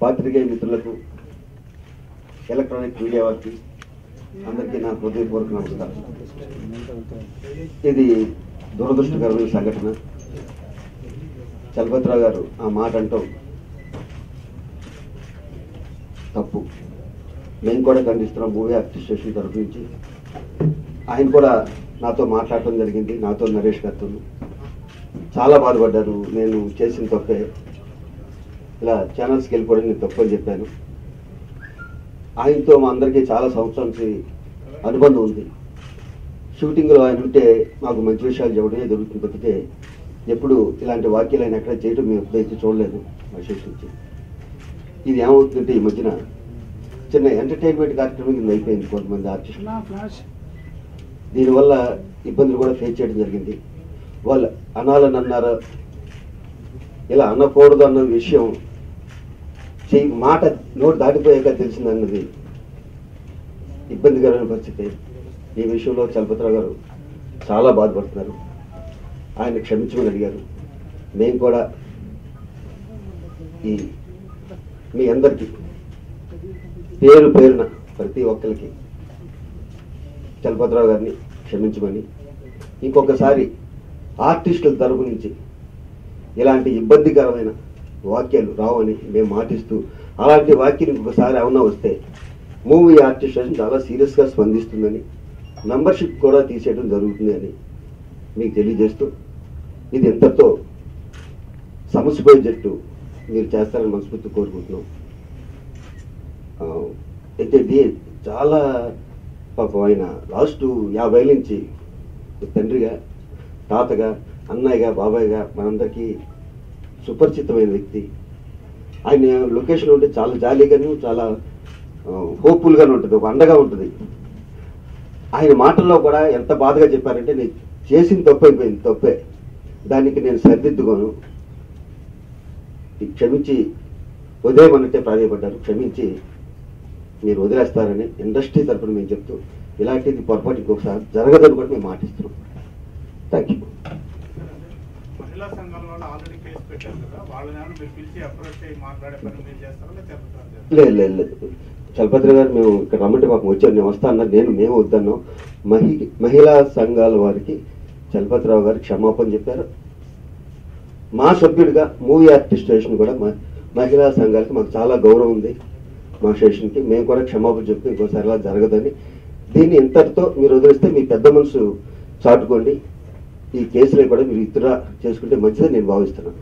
పాత్రికేయ మిత్రులకు electronic media వారికి అందరికీ నా హృదయపూర్వక నమస్కారం. ఇది దురదృష్టకరమైన సంఘటన. చలపతిరావు గారు ఆ మాట అంటాం తప్పు. మేము కూడా ఖండిస్తున్నాం మూవీ అడ్మినిస్ట్రేషన్ తరఫు నుంచి. ఆయన కూడా నాతో మాట్లాడటం జరిగింది నాతో నరేష్ గారితో చాలా బాధపడ్డారు నేను చేసిన తప్పే. ఇలా ఛానల్స్కి వెళ్ళిపోవడం నేను తప్పు అని చెప్పాను. ఆయనతో మా అందరికీ చాలా సంవత్సరాల నుంచి అనుబంధం ఉంది. షూటింగ్లో ఆయన ఉంటే మాకు మంచి విషయాలు చెప్పడమే దొరుకుతుంది తప్పితే ఎప్పుడు ఇలాంటి వాక్యాలు ఆయన ఎక్కడ చేయడం మేము ఎప్పుడైతే చూడలేదు నుంచి. ఇది ఏమవుతుందంటే ఈ మధ్యన చిన్న ఎంటర్టైన్మెంట్ కార్యక్రమం కింద అయిపోయింది కొంతమంది ఆర్టిస్టులు దీనివల్ల ఇబ్బందులు కూడా ఫేస్ చేయడం జరిగింది. వాళ్ళు అనాలని అన్నారు ఇలా అనకూడదు అన్న విషయం చెయ్యి మాట నోటు దాటిపోయాక తెలిసిందన్నది. ఇబ్బందికరమైన పరిస్థితి. ఈ విషయంలో చలపతిరావు గారు చాలా బాధపడుతున్నారు. ఆయన క్షమించమని అడిగారు. మేము కూడా ఈ మీ అందరికీ పేరు పేరున ప్రతి ఒక్కరికి చలపతిరావు గారిని క్షమించమని ఇంకొకసారి ఆర్టిస్టుల తరపు నుంచి ఇలాంటి ఇబ్బందికరమైన వాక్యాలు రావని మేము మాటిస్తూ అలాంటి వాక్యం ఇంకొకసారి ఏమన్నా వస్తే మూవీ ఆర్టిస్టేషన్ చాలా సీరియస్గా స్పందిస్తుందని మెంబర్షిప్ కూడా తీసేయడం జరుగుతుంది అని మీకు తెలియజేస్తూ ఇది ఎంతతో సమస్యపోయే జట్టు మీరు చేస్తారని మనస్ఫూర్తి కోరుకుంటున్నాం. ఆ, అయితే ఇది చాలా పాపం ఆయన లాస్ట్ యాభై నుంచి తండ్రిగా తాతగా అన్నయ్యగా బాబాయ్గా మనందరికీ సుపరిచితమైన వ్యక్తి. ఆయన లొకేషన్ ఉంటే చాలా జాలీగాను చాలా హోప్ఫుల్గానే ఉంటుంది ఒక అండగా ఉంటుంది. ఆయన మాటల్లో కూడా ఎంత బాధగా చెప్పారంటే నేను చేసిన తప్పు అయిపోయింది తప్పే. దానికి నేను సరిదిద్దుకోను. క్షమించి వదిలేయమన్నట్టే ప్రాధాయపడ్డారు. క్షమించి మీరు వదిలేస్తారని ఇండస్ట్రీ తరపున మేము చెప్తూ ఇలాంటిది పొరపాటు ఇంకొకసారి జరగదని కూడా మేము మాటిస్తున్నాం. థ్యాంక్ యూ మహిళా సంఘాల వాళ్ళు ఆల్రెడీ కేసు పెట్టారు కదా వాళ్ళని మీరు పిలిచి అప్రోచ్ అయ్యి మాట్లాడే పని మీరు చేస్తారా లేదు లేదు లేదు చలపతి గారు మేము ఇక్కడ రమ్మంటే మాకు వచ్చారు నేను వస్తా అన్నారు నేను మేము వద్దన్నాం. మహి మహిళా సంఘాల వారికి చలపతిరావు గారు క్షమాపణ చెప్పారు. మా సభ్యుడిగా మూవీ ఆర్టిస్ట్ స్టేషన్ కూడా మహిళా సంఘాలకి మాకు చాలా గౌరవం ఉంది. మా స్టేషన్కి మేము కూడా క్షమాపణ చెప్పి ఇంకోసారి అలా జరగదని. దీన్ని ఇంతటితో మీరు వదిలిస్తే మీ పెద్ద మనసు చాటుకోండి. ఈ కేసులు కూడా మీరు ఇతర చేసుకుంటే మంచిదని నేను భావిస్తున్నాను.